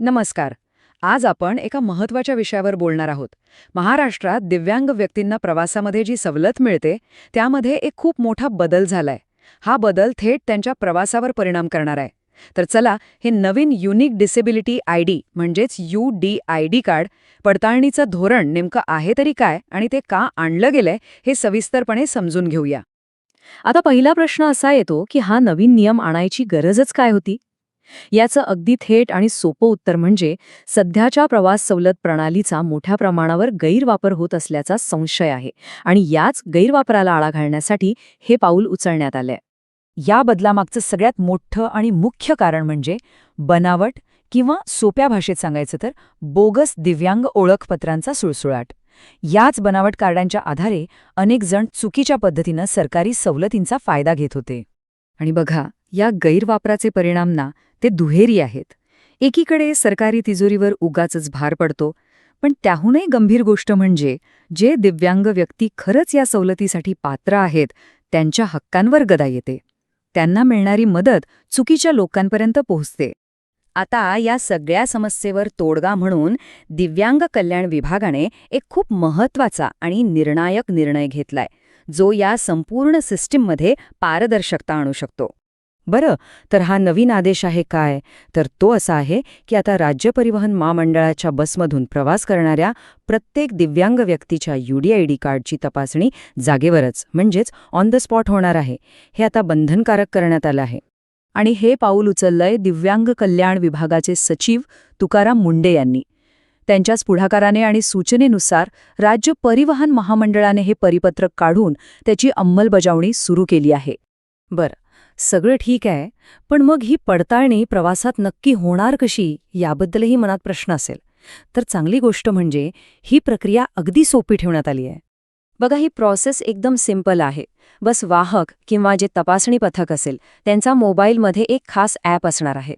नमस्कार. आज आपण एका महत्त्वाच्या विषयावर बोलणार आहोत. महाराष्ट्रात दिव्यांग व्यक्तींना प्रवासामध्ये जी सवलत मिळते त्यामध्ये एक खूप मोठा बदल झालाय. हा बदल थेट त्यांच्या प्रवासावर परिणाम करणार आहे. तर चला हे नवीन युनिक डिसेबिलिटी आय डी म्हणजेच U D I D card पडताळणीचं धोरण नेमकं आहे तरी काय आणि ते का आणलं गेलंय हे सविस्तरपणे समजून घेऊया. आता पहिला प्रश्न असा येतो की हा नवीन नियम आणायची गरजच काय होती? याचं अगदी थेट आणि सोपं उत्तर म्हणजे सध्याच्या प्रवास सवलत प्रणालीचा मोठ्या प्रमाणावर गैरवापर होत असल्याचा संशय आहे आणि याच गैरवापराला आळा घालण्यासाठी हे पाऊल उचलण्यात आलंय. या बदलामागचं सगळ्यात मोठं आणि मुख्य कारण म्हणजे बनावट किंवा सोप्या भाषेत सांगायचं तर बोगस दिव्यांग ओळखपत्रांचा सुळसुळाट. याच बनावट कार्डांच्या आधारे अनेक जण चुकीच्या पद्धतीनं सरकारी सवलतींचा फायदा घेत होते. आणि बघा या गैरवापराचे परिणाम ना ते दुहेरी आहेत. एकीकडे सरकारी तिजोरीवर उगाचच भार पडतो पण त्याहूनही गंभीर गोष्ट म्हणजे जे दिव्यांग व्यक्ती खरंच या सवलतीसाठी पात्र आहेत त्यांच्या हक्कांवर गदा येते. त्यांना मिळणारी मदत चुकीच्या लोकांपर्यंत पोहोचते. आता या सगळ्या समस्येवर तोडगा म्हणून दिव्यांग कल्याण विभागाने एक खूप महत्त्वाचा आणि निर्णायक निर्णय घेतलाय जो या संपूर्ण सिस्टीममध्ये पारदर्शकता आणू शकतो. बरं तर हा नवीन आदेश आहे काय? तर तो असा आहे की आता राज्य परिवहन महामंडळाच्या बसमधून प्रवास करणाऱ्या प्रत्येक दिव्यांग व्यक्तीच्या यूडीआयडी कार्डची तपासणी जागेवरच म्हणजेच ऑन द स्पॉट होणार आहे. हे आता बंधनकारक करण्यात आलं आहे. आणि हे पाऊल उचललंय दिव्यांग कल्याण विभागाचे सचिव तुकाराम मुंडे यांनी. त्यांच्याच पुढाकाराने आणि सूचनेनुसार राज्य परिवहन महामंडळाने हे परिपत्रक काढून त्याची अंमलबजावणी सुरू केली आहे. बरं. सगळं ठीक आहे पण मग ही पडताळणी प्रवासात नक्की होणार कशी याबद्दलही मनात प्रश्न असेल. तर चांगली गोष्ट म्हणजे ही प्रक्रिया अगदी सोपी ठेवण्यात आली आहे. बघा ही प्रोसेस एकदम सिंपल आहे. बस वाहक किंवा जे तपासणी पथक असेल त्यांचा मोबाईलमध्ये एक खास ॲप असणार आहे.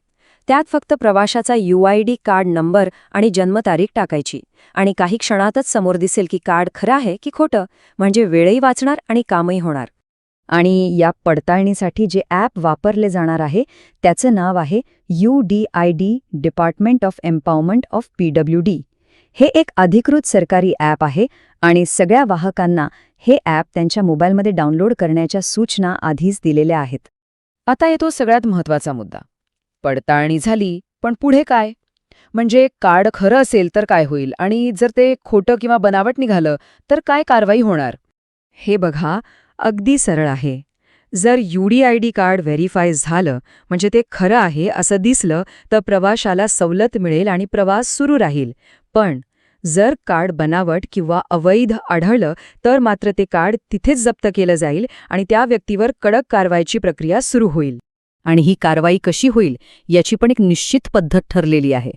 त्यात फक्त प्रवाशाचा U I D card number आणि जन्मतारीख टाकायची. आणि काही क्षणातच समोर दिसेल की कार्ड खरं आहे की खोटं म्हणजे वेळही वाचणार आणि कामही होणार. आणि या पडताळणीसाठी जे ॲप वापरले जाणार आहे त्याचं नाव आहे U D I D department of empowerment of P W D हे एक अधिकृत सरकारी ॲप आहे आणि सगळ्या वाहकांना हे ॲप त्यांच्या मोबाईलमध्ये डाउनलोड करण्याच्या सूचना आधीच दिलेल्या आहेत. आता येतो सगळ्यात महत्त्वाचा मुद्दा. पडताळणी झाली पण पुढे काय? म्हणजे कार्ड खरं असेल तर काय होईल आणि जर ते खोटं किंवा बनावट निघालं तर काय कारवाई होणार? हे बघा अगदी सरळ आहे. जर U D I D card verify झालं म्हणजे ते खरं आहे असं दिसलं तर प्रवाशाला सवलत मिळेल आणि प्रवास सुरू राहील. पण जर कार्ड बनावट किंवा अवैध आढळलं तर मात्र ते कार्ड तिथेच जप्त केलं जाईल आणि त्या व्यक्तीवर कडक कारवाईची प्रक्रिया सुरू होईल. आणि ही कारवाई कशी होईल याची पण एक निश्चित पद्धत ठरलेली आहे.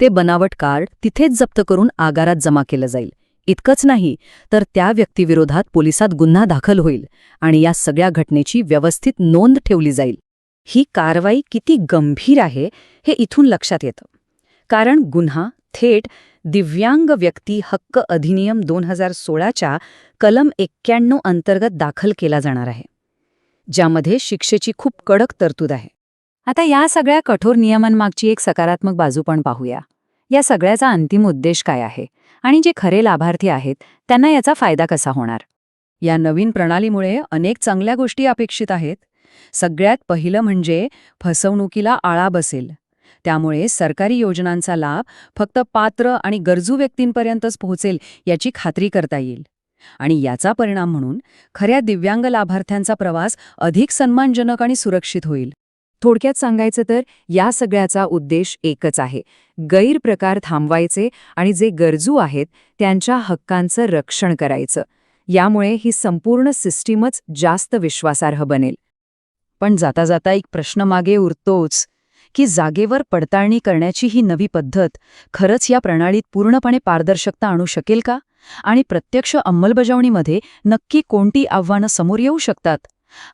ते बनावट कार्ड तिथेच जप्त करून आगारात जमा केलं जाईल. इतकंच नाही तर त्या व्यक्तीविरोधात पोलिसात गुन्हा दाखल होईल आणि या सगळ्या घटनेची व्यवस्थित नोंद ठेवली जाईल. ही कारवाई किती गंभीर आहे हे इथून लक्षात येतं. कारण गुन्हा थेट दिव्यांग व्यक्ती हक्क अधिनियम दोन हजार सोळाच्या कलम एक्क्याण्णव अंतर्गत दाखल केला जाणार आहे ज्यामध्ये शिक्षेची खूप कडक तरतूद आहे. आता या सगळ्या कठोर नियमांमागची एक सकारात्मक बाजू पण पाहूया. या सगळ्याचा अंतिम उद्देश काय आहे? आणि जे खरे लाभार्थी आहेत त्यांना याचा फायदा कसा होणार? या नवीन प्रणालीमुळे अनेक चांगल्या गोष्टी अपेक्षित आहेत. सगळ्यात पहिलं म्हणजे फसवणुकीला आळा बसेल. त्यामुळे सरकारी योजनांचा लाभ फक्त पात्र आणि गरजू व्यक्तींपर्यंतच पोहोचेल याची खात्री करता येईल. आणि याचा परिणाम म्हणून खऱ्या दिव्यांग लाभार्थ्यांचा प्रवास अधिक सन्मानजनक आणि सुरक्षित होईल. थोडक्यात सांगायचं तर या सगळ्याचा उद्देश एकच आहे. गैरप्रकार थांबवायचे आणि जे गरजू आहेत त्यांच्या हक्कांचं रक्षण करायचं. यामुळे ही संपूर्ण सिस्टीमच जास्त विश्वासार्ह बनेल. पण जाता जाता एक प्रश्न मागे उरतोच की जागेवर पडताळणी करण्याची ही नवी पद्धत खरंच या प्रणालीत पूर्णपणे पारदर्शकता आणू शकेल का? आणि प्रत्यक्ष अंमलबजावणीमध्ये नक्की कोणती आव्हानं समोर येऊ शकतात?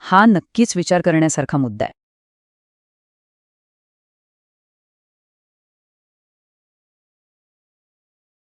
हा नक्कीच विचार करण्यासारखा मुद्दा आहे.